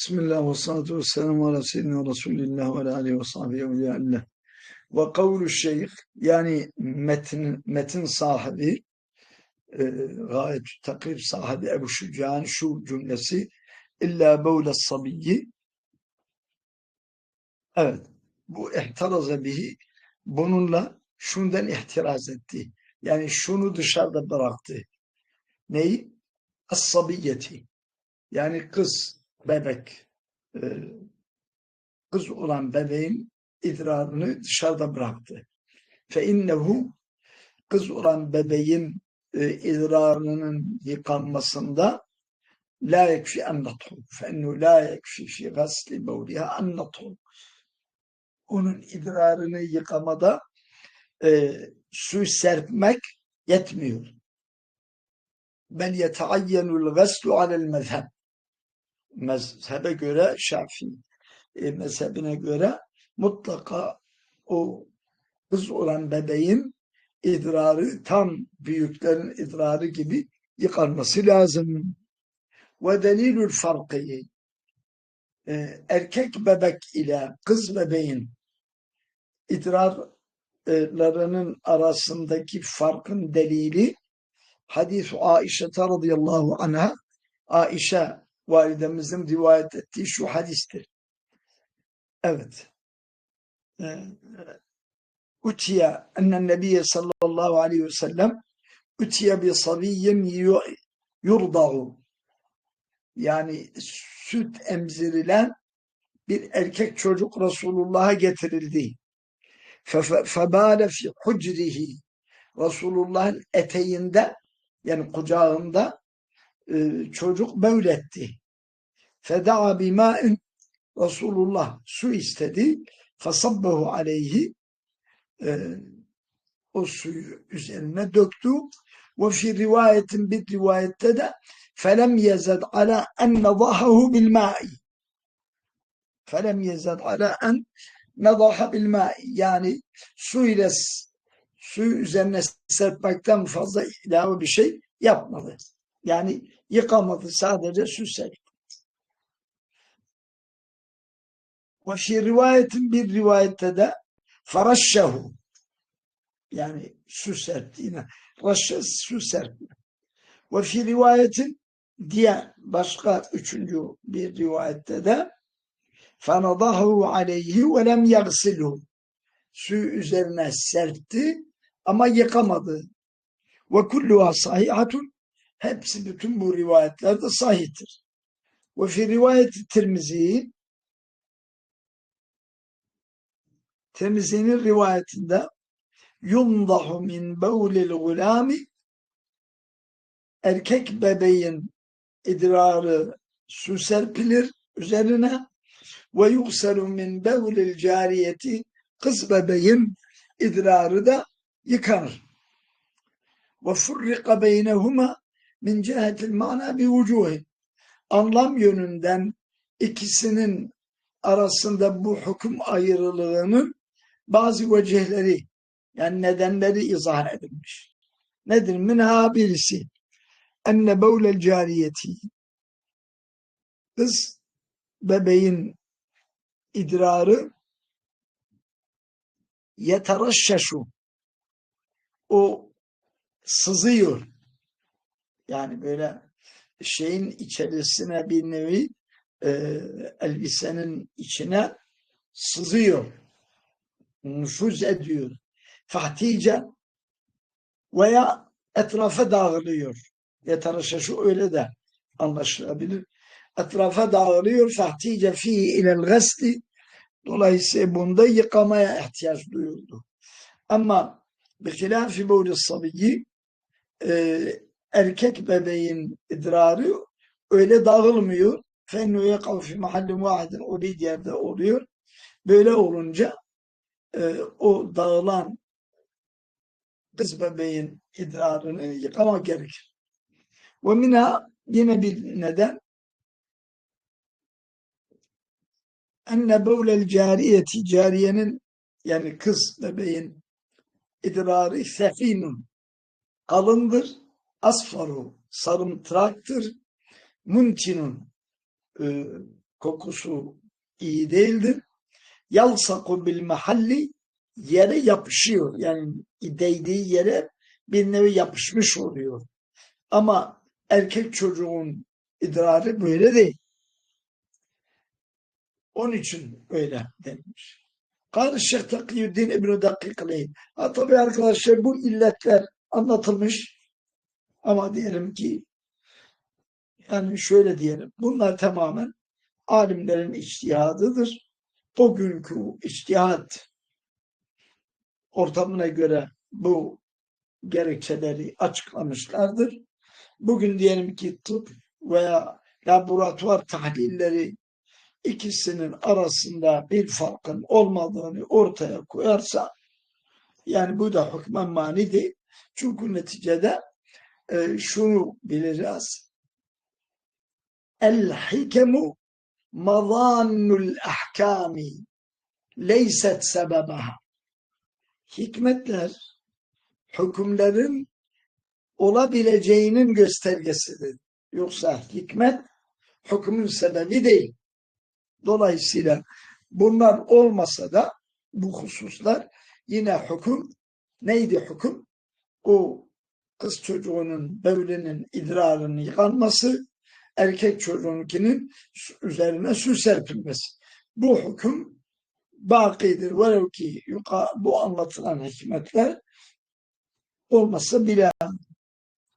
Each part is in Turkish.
Bismillah ve salatu ve selamu ala seyyidina Resulillah ve ala alihi ve sahbihi evliyaillah. Ve kavlu şeyh yani metin, metin sahibi e, gayet takrir sahibi Ebu Şüca'nın şu cümlesi illa bevle sabiyyi evet bu ihtiraza bihi bununla şundan ihtiraz etti. Yani şunu dışarıda bıraktı. Neyi? As-sabiyeti. Yani kız, bebek, e, kız olan bebeğin idrarını dışarıda bıraktı. Fe innehu kız olan bebeğin e, idrarının yıkanmasında la yekfi ennatuhu fe ennu la yekfi fi gasli bevliha ennatuhu onun idrarını yıkamada e, su serpmek yetmiyor. Bel yetayyenul gaslu alel mezheb mezhebe göre Şafii e, mezhebine göre mutlaka o kız olan bebeğin idrarı tam büyüklerin idrarı gibi yıkanması lazım. Ve delilül farkı e, erkek bebek ile kız bebeğin idrarlarının arasındaki farkın delili hadis Aişe radıyallahu anha Aişe validemizin rivayet ettiği şu hadistir. Evet. Utiye ennen nebiye sallallahu aleyhi ve sellem utiye bi sabiyyin yurda'u yani süt emzirilen bir erkek çocuk Resulullah'a getirildi. Febale fi hucrihi Resulullah'ın eteğinde yani kucağında e, çocuk mevletti. Feda'a bima'in Resulullah su istedi. Fasabbehu aleyhi e, o suyu üzerine döktü. Ve fi rivayetin bir rivayette de felem yezed ala en nedahahu bil ma'i felem yezed ala en nedaha bil ma'i yani su ile su üzerine serpmekten fazla ilave bir şey yapmadı. Yani yıkamadı sadece su serpti. Ve fi rivayetin bir rivayette de faraşşahu yani su serpti yine. Raşşe su serpme. Ve fi rivayetin diye başka üçüncü bir rivayette de فَنَضَهُ عَلَيْهِ وَلَمْ يَغْسِلْهُ Su üzerine serpti ama yıkamadı. Ve kulluha sahihatun hepsi bütün bu rivayetlerde sahihtir. Ve fi rivayeti Tirmizi Tirmizi'nin rivayetinde yundahu min bevlil gulami erkek bebeğin idrarı su serpilir üzerine ve yukselu min bevlil cariyeti kız bebeğin idrarı da yıkanır. Ve furrika beynehuma min cihetil mana bi vucuhi. Anlam yönünden ikisinin arasında bu hüküm ayrılığının bazı vecihleri yani nedenleri izah edilmiş. Nedir? Minha birisi enne bevlel cariyeti kız bebeğin idrarı yeteraşşaşu o sızıyor. Yani böyle şeyin içerisine bir nevi e, elbisenin içine sızıyor. Nüfuz ediyor. Fahtice veya etrafa dağılıyor. Yeteraşşaşu öyle de anlaşılabilir. Etrafa dağılıyor. Fahtice fi ilel gasli Dolayısıyla bunda yıkamaya ihtiyaç duyuldu. Ama bihilafi bevli sabiyyi e, erkek bebeğin idrarı öyle dağılmıyor. Fennu yekav fi mahallin vahidin o bir yerde oluyor. Böyle olunca e, o dağılan kız bebeğin idrarını yıkamak gerekir. Ve mina yine bir neden enne bevlel cariyeti cariyenin yani kız bebeğin idrarı sefinun kalındır asfaru sarımtıraktır muntinun e, kokusu iyi değildir. Yalsaku bil mahalli yere yapışıyor. Yani değdiği yere bir nevi yapışmış oluyor. Ama erkek çocuğun idrarı böyle değil. Onun için öyle denmiş. Kâr Şeyh Takiyüddin İbn-i Dakikleyn. Ha tabi arkadaşlar bu illetler anlatılmış. Ama diyelim ki yani şöyle diyelim. Bunlar tamamen alimlerin içtihadıdır. O günkü içtihat ortamına göre bu gerekçeleri açıklamışlardır. Bugün diyelim ki tıp veya laboratuvar tahlilleri ikisinin arasında bir farkın olmadığını ortaya koyarsa yani bu da hükmen mani değil. Çünkü neticede e, şunu bileceğiz. El hikemu mazannul ahkami leyset sebebaha. Hikmetler hükümlerin olabileceğinin göstergesidir. Yoksa hikmet hükmün sebebi değil. Dolayısıyla bunlar olmasa da bu hususlar yine hüküm neydi hüküm? O kız çocuğunun bevlinin idrarının yıkanması, erkek çocuğunkinin üzerine su serpilmesi. Bu hüküm bakidir. Velev ki bu anlatılan hikmetler olmasa bile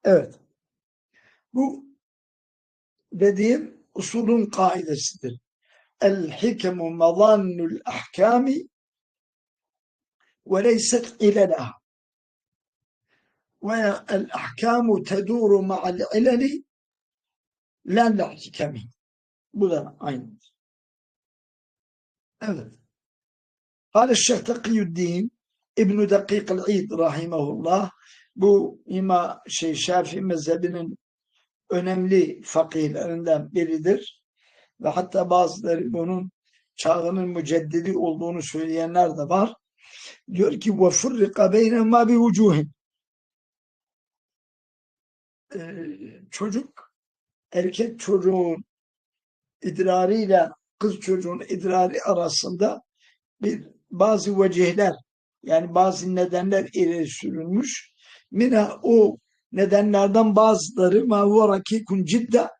evet. Bu dediğim usulün kaidesidir. El hikemu mazannul ahkami ve leyset ilelaha. Ve el ahkamu teduru ma'al ileli Len lafzı. Bu da aynıdır. Evet. Kale Şeyh Takiyuddin İbn-i Dakik'l İd rahimahullah bu İma şey Şafii mezhebinin önemli fakihlerinden biridir ve hatta bazıları bunun çağının müceddidi olduğunu söyleyenler de var. Diyor ki ve furrika beynema bi vucuhin. Ee, çocuk erkek çocuğun idrariyle kız çocuğun idrari arasında bir bazı vecihler yani bazı nedenler ileri sürülmüş. Mina o nedenlerden bazıları ma huve rakikun cidda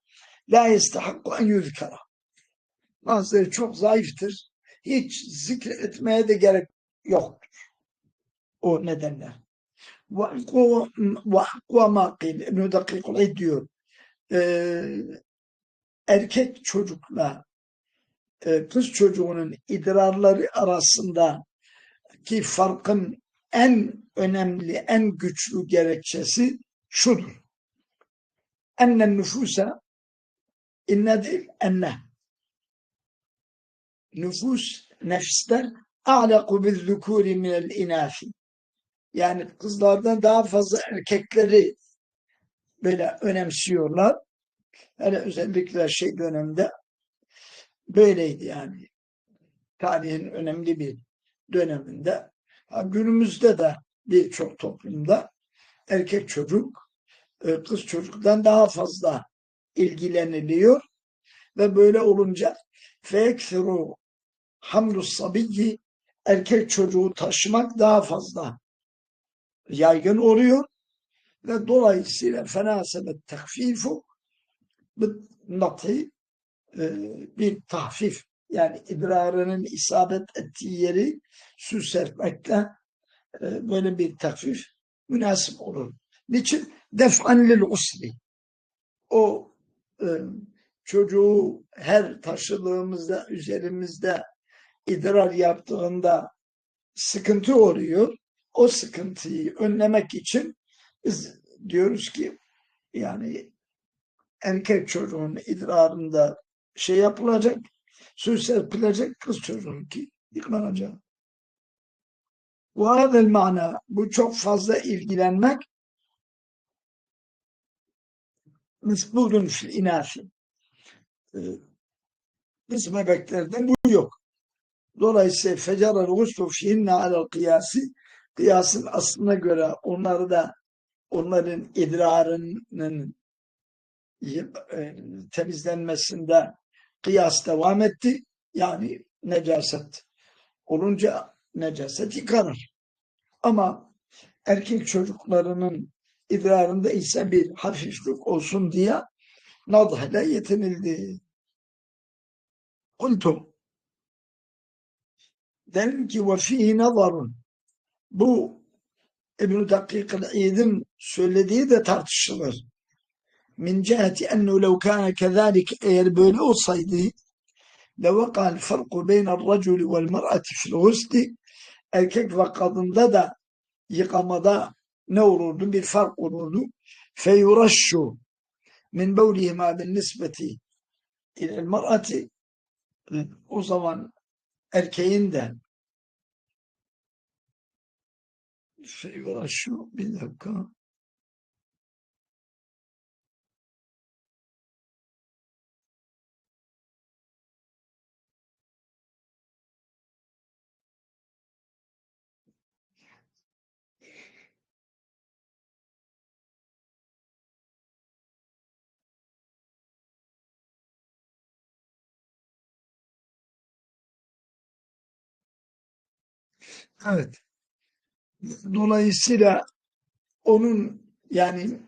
la yestahakku en yuzkara. Bazıları çok zayıftır. Hiç zikretmeye de gerek yoktur. O nedenler. Ve akva ma kil İbn-i Dakikul diyor. Ee, erkek çocukla e, kız çocuğunun idrarları arasında ki farkın en önemli, en güçlü gerekçesi şudur. Ennen nüfusa inne değil enne. Nüfus, nefisler a'laku bil zükuri minel inafi. Yani kızlardan daha fazla erkekleri böyle önemsiyorlar. Hele özellikle şey dönemde böyleydi yani. Tarihin önemli bir döneminde. Günümüzde de birçok toplumda erkek çocuk e, kız çocuktan daha fazla ilgileniliyor ve böyle olunca fekfiru hamlus sabiyyi erkek çocuğu taşımak daha fazla yaygın oluyor ve dolayısıyla fenasebet tekfifu nat'i e, bir tahfif yani idrarının isabet ettiği yeri su serpmekle e, böyle bir takfif münasip olur. Niçin? Def'an lil usli. O e, çocuğu her taşıdığımızda üzerimizde idrar yaptığında sıkıntı oluyor. O sıkıntıyı önlemek için biz diyoruz ki yani erkek çocuğun idrarında şey yapılacak, su serpilecek kız çocuğunki yıklanacak. Bu hadel mana bu çok fazla ilgilenmek misbudun fil inafi. Biz bebeklerde bu yok. Dolayısıyla fecaral guslu fihinne alel kıyası kıyasın aslına göre onları da onların idrarının e, temizlenmesinde kıyas devam etti. Yani necaset olunca necaset yıkanır. Ama erkek çocuklarının idrarında ise bir hafiflik olsun diye nadhla yetinildi. Kultum derim ki ve fihi nazarun bu İbn-i Dakik'in İd'in söylediği de tartışılır. Min ciheti ennu lev kâne kezâlik eğer böyle olsaydı levekal farku beynel raculi vel mer'ati fil gusli erkek ve kadında da yıkamada ne olurdu? Bir fark olurdu. Feyuraşşu min bevlihima bin nisbeti ilel mer'ati o zaman erkeğin de şu bir dakika Evet. Dolayısıyla onun yani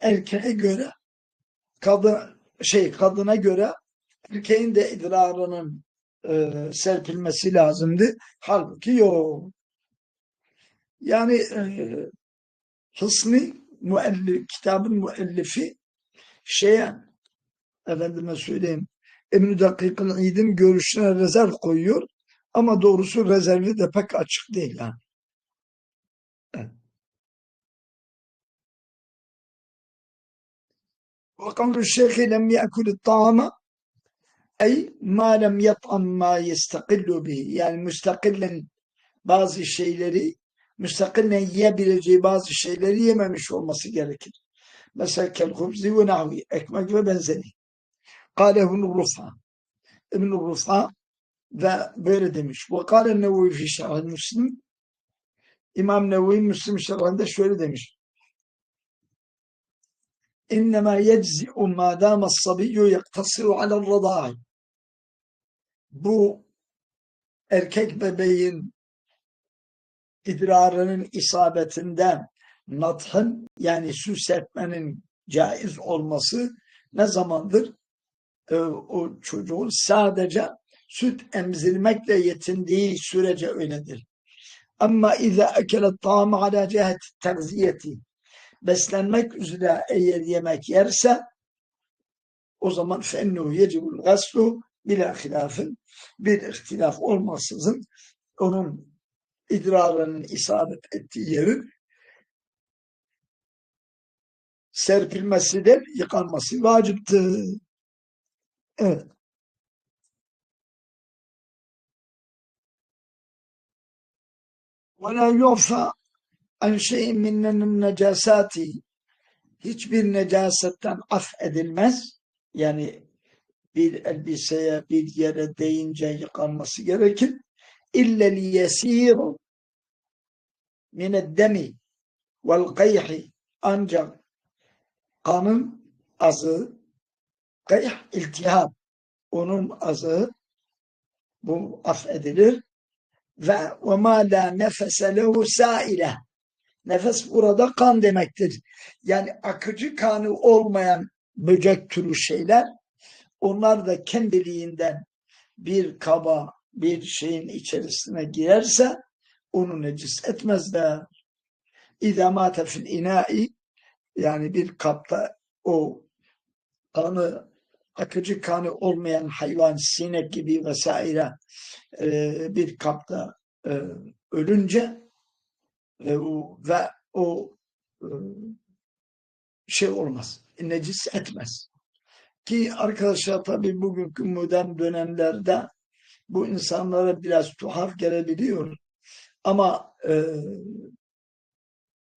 erkeğe göre kadın şey kadına göre erkeğin de idrarının e, serpilmesi lazımdı. Halbuki yok. Yani e, Hısni müellif, kitabın müellifi şeye efendime söyleyeyim Emin-i Dakik'in İd'in görüşüne rezerv koyuyor. Ama doğrusu rezervi de pek açık değil yani. وقول الشيخ لم يأكل الطعام أي ما لem يطعم ما يستقل به yani müstakillen bazı şeyleri müstakillen yiyebileceği bazı şeyleri yememiş olması gerekir. Mesela kel hubzi ve nahvi ekmek ve benzeri. Kale ibn Rufa İbn Rufa ve böyle demiş. Ve kâle Nevevi fi şerhel Müslim İmam Nevevi Müslim şerhinde şöyle demiş. İnnemâ yeczi'u mâ dâmes sabiyyü yaktasiru alel radâ'i Bu erkek bebeğin idrarının isabetinden nathın yani süs etmenin caiz olması ne zamandır? Ee, o çocuğun sadece süt emzirmekle yetindiği sürece öyledir. Ama izâ ekelet ta'amı alâ cehet terziyeti beslenmek üzere eğer yemek yerse o zaman fennuhu yecibul gaslu bila hilafın bir ihtilaf olmaksızın onun idrarının isabet ettiği yerin serpilmesi de yıkanması vaciptir. Evet. وَلَا يُعْفَى en şeyin minnenin necasati. Hiçbir necasetten af edilmez. Yani bir elbiseye bir yere değince yıkanması gerekir. İllel yesiru mineddemi vel kayhi. Ancak kanın azı kayh iltihap onun azı bu affedilir ve ve ma la nefese lehu saile Nefes burada kan demektir. Yani akıcı kanı olmayan böcek türü şeyler onlar da kendiliğinden bir kaba bir şeyin içerisine girerse onu necis etmezler. İzâ mâte fil inâ'i yani bir kapta o kanı akıcı kanı olmayan hayvan, sinek gibi vesaire bir kapta ölünce e, ve o e, şey olmaz, necis etmez. Ki arkadaşlar tabii bugünkü modern dönemlerde bu insanlara biraz tuhaf gelebiliyor. Ama e,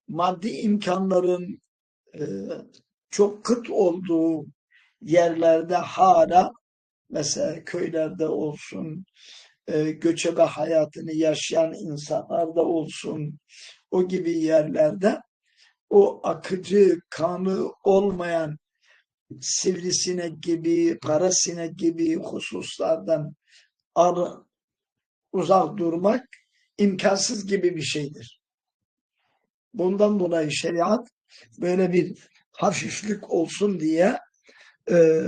maddi imkanların e, çok kıt olduğu yerlerde hala mesela köylerde olsun, e, göçebe hayatını yaşayan insanlarda olsun, o gibi yerlerde o akıcı kanı olmayan sivrisinek gibi, kara sinek gibi hususlardan ar uzak durmak imkansız gibi bir şeydir. Bundan dolayı şeriat böyle bir hafiflik olsun diye e,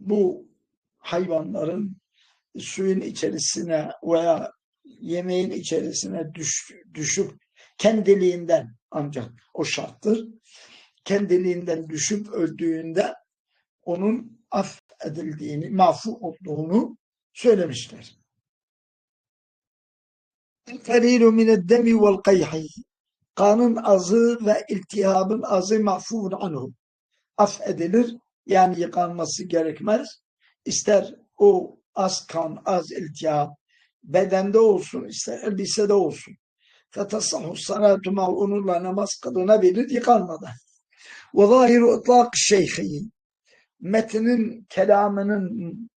bu hayvanların suyun içerisine veya yemeğin içerisine düş, düşüp kendiliğinden ancak o şarttır. Kendiliğinden düşüp öldüğünde onun affedildiğini, mafu olduğunu söylemişler. Kalilu mineddemi vel kayhi. Kanın azı ve iltihabın azı mahfuvun anhu. Affedilir yani yıkanması gerekmez. İster o az kan, az iltihap bedende olsun, ister elbisede olsun. Fetassahu salatu ma onunla namaz kılınabilir yıkanmadan. Ve zahiru itlak şeyhi. Metinin kelamının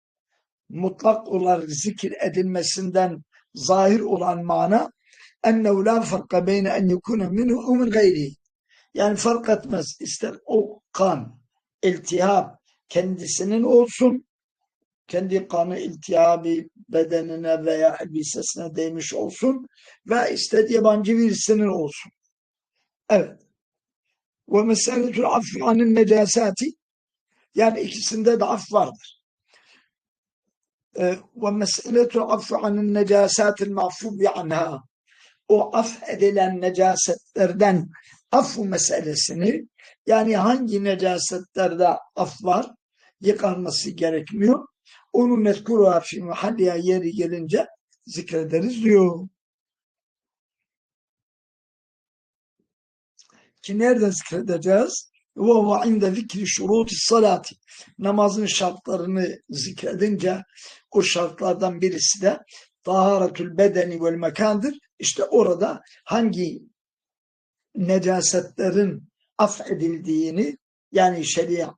mutlak olarak zikir edilmesinden zahir olan mana ennehu la farka beyne en yekune minhu min gayrihi. Yani fark etmez. İster o kan, iltihap kendisinin olsun, kendi kanı iltihabı bedenine veya elbisesine değmiş olsun ve ister yabancı birisinin olsun. Evet. Ve meseletul affi anil necasati yani ikisinde de af vardır. Ve meseletul affi anil necasatil mahfubi anha o af edilen necasetlerden af meselesini yani hangi necasetlerde af var yıkanması gerekmiyor. Onu nezkuruha fi mahalliya yeri gelince zikrederiz diyor. Ki nerede zikredeceğiz? Ve ve inde zikri şuruti salati. Namazın şartlarını zikredince o şartlardan birisi de taharetül bedeni vel mekandır. İşte orada hangi necasetlerin affedildiğini yani şeriat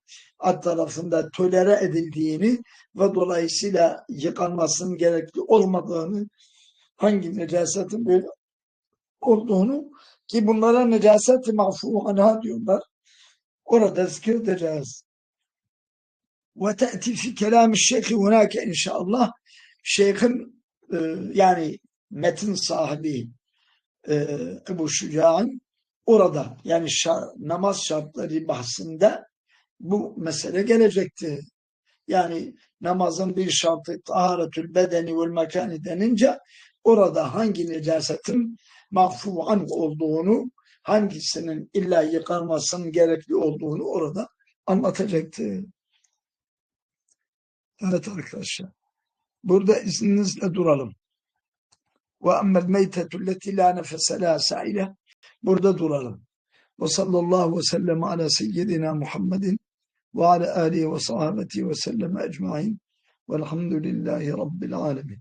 tarafında tolere edildiğini ve dolayısıyla yıkanmasının gerekli olmadığını hangi necasetin böyle olduğunu ki bunlara necaset-i mahfu anha diyorlar. Orada zikredeceğiz. Ve te'ti fi kelam-ı şeyhi hunake inşallah şeyhin e, yani metin sahibi e, Ebu Şüca'ın orada yani şar, namaz şartları bahsinde bu mesele gelecekti. Yani namazın bir şartı taharetül bedeni vel mekani denince orada hangi necasetin mahfuan olduğunu, hangisinin illa yıkanmasının gerekli olduğunu orada anlatacaktı. Evet arkadaşlar. Burada izninizle duralım. Ve emmel meytetu leti la nefese la saile. Burada duralım. Ve sallallahu ve sellem ala seyyidina Muhammedin ve ala alihi ve sahabeti ve sellem ecmain. Velhamdülillahi Rabbil alemin.